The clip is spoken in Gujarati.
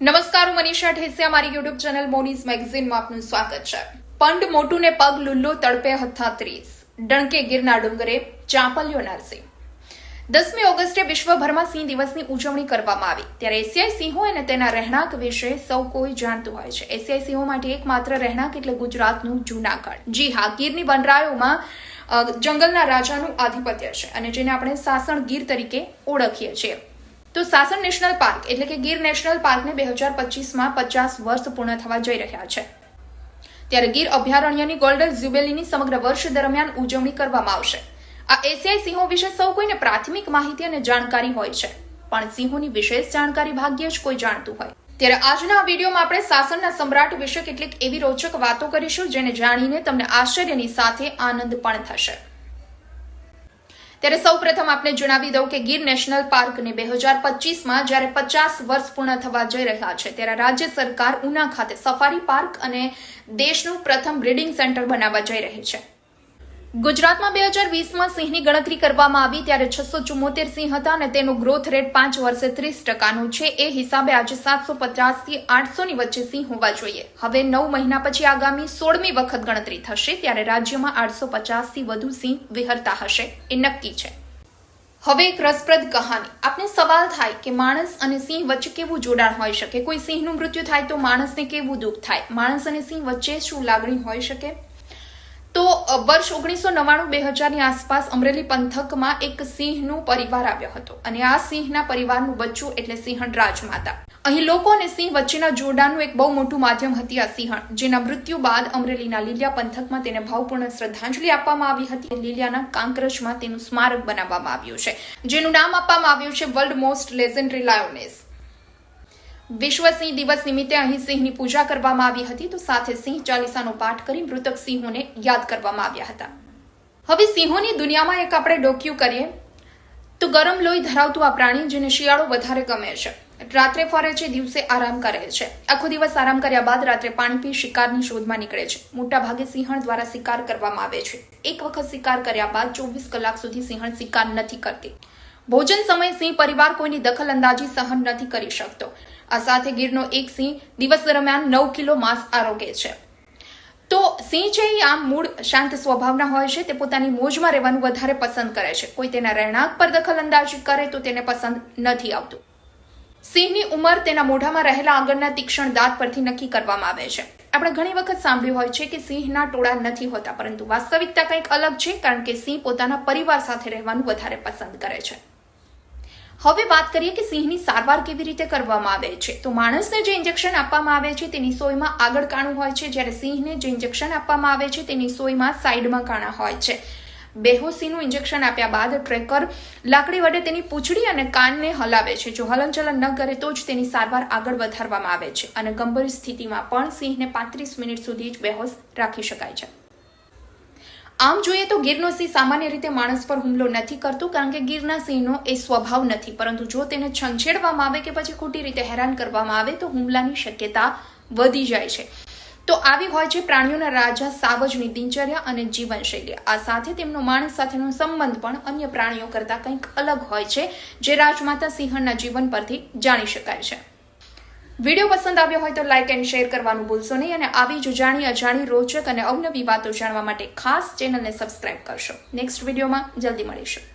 નમસ્કાર, હું મનીષા ઠેસિયા મારી યુટ્યુબ ચેનલ મોનીઝ મેગઝીનમાં આપનું સ્વાગત છે. પંડ મોટું ને પગ લુલ્લો, તડપે હથા ત્રીસ ડણકે ગીરના ડુંગરે ચાંપલ્યો નરસિંહ દસમી ઓગસ્ટે વિશ્વભરમાં સિંહ દિવસની ઉજવણી કરવામાં આવી. ત્યારે એશિયાઈ સિંહો અને તેના રહેણાંક વિશે સૌ કોઈ જાણતું હોય છે. એશિયાઈ સિંહો માટે એકમાત્ર રહેણાંક એટલે ગુજરાતનું જૂનાગઢ. જી હા, ગીરની વનરાયોમાં જંગલના રાજાનું આધિપત્ય છે અને જેને આપણે સાસણ ગીર તરીકે ઓળખીએ છીએ. તો સાસણ નેશનલ પાર્ક એટલે કે ગીર નેશનલ પાર્કને બે હજાર પચીસમાં પચાસ વર્ષ પૂર્ણ થવા જઈ રહ્યા છે. ત્યારે ગીર અભયારણ્યની ગોલ્ડન જ્યુબેલીની સમગ્ર વર્ષ દરમિયાન ઉજવણી કરવામાં આવશે. આ એશિયાઈ સિંહો વિશે સૌ કોઈને પ્રાથમિક માહિતી અને જાણકારી હોય છે. પણ સિંહોની વિશેષ જાણકારી ભાગ્યે જ કોઈ જાણતું હોય. ત્યારે આજના વિડીયોમાં આપણે સાસણના સમ્રાટ વિશે કેટલીક એવી રોચક વાતો કરીશું જેને જાણીને તમને આશ્ચર્યની સાથે આનંદ પણ થશે. ત્યારે સૌ પ્રથમ આપને જણાવી દઉં કે ગીર નેશનલ પાર્કને બે હજાર પચીસમાં જ્યારે પચાસ વર્ષ પૂર્ણ થવા જઈ રહ્યા છે, ત્યારે રાજ્ય સરકાર ઉના ખાતે સફારી પાર્ક અને દેશનું પ્રથમ બ્રીડિંગ સેન્ટર બનાવવા જઈ રહી છે. ગુજરાતમાં બે હજાર વીસમાં સિંહની ગણતરી કરવામાં આવી ત્યારે છસો ચુમ્મોતેર સિંહ હતા અને તેનો ગ્રોથ રેટ પાંચ વર્ષે ત્રીસ ટકાનો છે. એ હિસાબે આજે સાતસો પચાસથી આઠસોની વચ્ચે સિંહ હોવા જોઈએ. હવે નવ મહિના પછી આગામી સોળમી વખત ગણતરી થશે ત્યારે રાજ્યમાં આઠસો પચાસથી વધુ સિંહ વિહરતા હશે. એ નક્કી છે. હવે એક રસપ્રદ કહાની. આપને સવાલ થાય કે માણસ અને સિંહ વચ્ચે કેવું જોડાણ હોઈ શકે? કોઈ સિંહનું મૃત્યુ થાય તો માણસને કેવું દુઃખ થાય? માણસ અને સિંહ વચ્ચે શું લાગણી હોઈ શકે? વર્ષ ઓગણીસો નવ્વાણું બે હજારની આસપાસ અમરેલી પંથકમાં એક સિંહનું પરિવાર આવ્યો હતો. અને આ સિંહના પરિવારનું બચ્ચું એટલે સિંહણ રાજમાતા. અહીં લોકો અને સિંહ વચ્ચેના જોડાણનું એક બહુ મોટું માધ્યમ હતી આ સિંહણ, જેના મૃત્યુ બાદ અમરેલીના લીલિયા પંથકમાં તેને ભાવપૂર્ણ શ્રદ્ધાંજલિ આપવામાં આવી હતી લીલિયાના કાંકરજમાં તેનું સ્મારક બનાવવામાં આવ્યું છે, જેનું નામ આપવામાં આવ્યું છે વર્લ્ડ મોસ્ટ લેજેન્ડરી લાયોનેસ. વિશ્વ સિંહ દિવસ નિમિત્તે અહીં સિંહની પૂજા કરવામાં આવી હતી, તો સાથે સિંહ ચાલીસાનો પાઠ કરી મૃતક સિંહોને યાદ કરવામાં આવ્યા હતા. હવે સિંહોની દુનિયામાં એક આપણે ડોક્યુ કરીએ. તો ગરમ લોહી ધરાવતું આ પ્રાણી, જેને શિયાળો વધારે ગમે છે. રાત્રે ફરે છે, દિવસે આરામ કરે છે. આખો દિવસ આરામ કર્યા બાદ રાત્રે પાણી પી શિકારની શોધમાં નીકળે છે. મોટા ભાગે સિંહણ દ્વારા શિકાર કરવામાં આવે છે. એક વખત શિકાર કર્યા બાદ ચોવીસ કલાક સુધી સિંહણ શિકાર નથી કરતી. ભોજન સમયે સિંહ પરિવાર કોઈની દખલ અંદાજી સહન નથી કરી શકતો. આ સાથે ગીરનો એક સિંહ દિવસ દરમિયાન નવ કિલો માંસ આરોગે છે. તો સિંહ છે એ આમ મૂળ શાંત સ્વભાવના હોય છે, તે પોતાની મોજમાં રહેવાનું વધારે પસંદ કરે છે. કોઈ તેના રહેણાંક પર દખલ અંદાજી કરે તો તેને પસંદ નથી આવતું. સિંહની ઉંમર તેના મોઢામાં રહેલા આગળના તીક્ષ્ણ દાંત પરથી નક્કી કરવામાં આવે છે. આપણે ઘણી વખત સાંભળ્યું હોય છે કે સિંહના ટોળા નથી હોતા, પરંતુ વાસ્તવિકતા કંઈક અલગ છે, કારણ કે સિંહ પોતાના પરિવાર સાથે રહેવાનું વધારે પસંદ કરે છે. હવે વાત કરીએ કે સિંહની સારવાર કેવી રીતે કરવામાં આવે છે. તો માણસને જે ઇન્જેક્શન આપવામાં આવે છે તેની સોયમાં આગળ કાણું હોય છે. જ્યારે સિંહને જે ઇન્જેક્શન આપવામાં આવે છે તેની સોયમાં સાઈડમાં કાણા હોય છે. બેહોશીનું ઇન્જેક્શન આપ્યા બાદ ટ્રેકર લાકડી વડે તેની પૂંછડી અને કાનને હલાવે છે. જો હલનચલન ન કરે તો જ તેની સારવાર આગળ વધારવામાં આવે છે. અને ગંભીર સ્થિતિમાં પણ સિંહને પાંત્રીસ મિનિટ સુધી જ બેહોશ રાખી શકાય છે. આમ જોઈએ તો ગીરનો સિંહ સામાન્ય રીતે માણસ પર હુમલો નથી કરતો, કારણ કે ગીરના સિંહનો એ સ્વભાવ નથી. પરંતુ જો તેને છંછેડવામાં આવે કે પછી ખોટી રીતે હેરાન કરવામાં આવે, તો હુમલાની શક્યતા વધી જાય છે. તો આવી હોય છે પ્રાણીઓના રાજા, સાવજની દિનચર્યા અને જીવનશૈલી. આ સાથે તેમનો માણસ સાથેનો સંબંધ પણ અન્ય પ્રાણીઓ કરતાં કંઈક અલગ હોય છે, જે રાજમાતા સિંહણના જીવન પરથી જાણી શકાય છે. વીડિયો પસંદ આવ્યો હોય તો લાઇક એન્ડ શેર કરવાનું ભૂલશો નહીં અને આવી જ જાણી અજાણી રોચક અને અવનવી વાતો જાણવા માટે ખાસ ચેનલને સબસ્ક્રાઇબ કરશો. નેક્સ્ટ વિડીયોમાં જલ્દી મળીશું.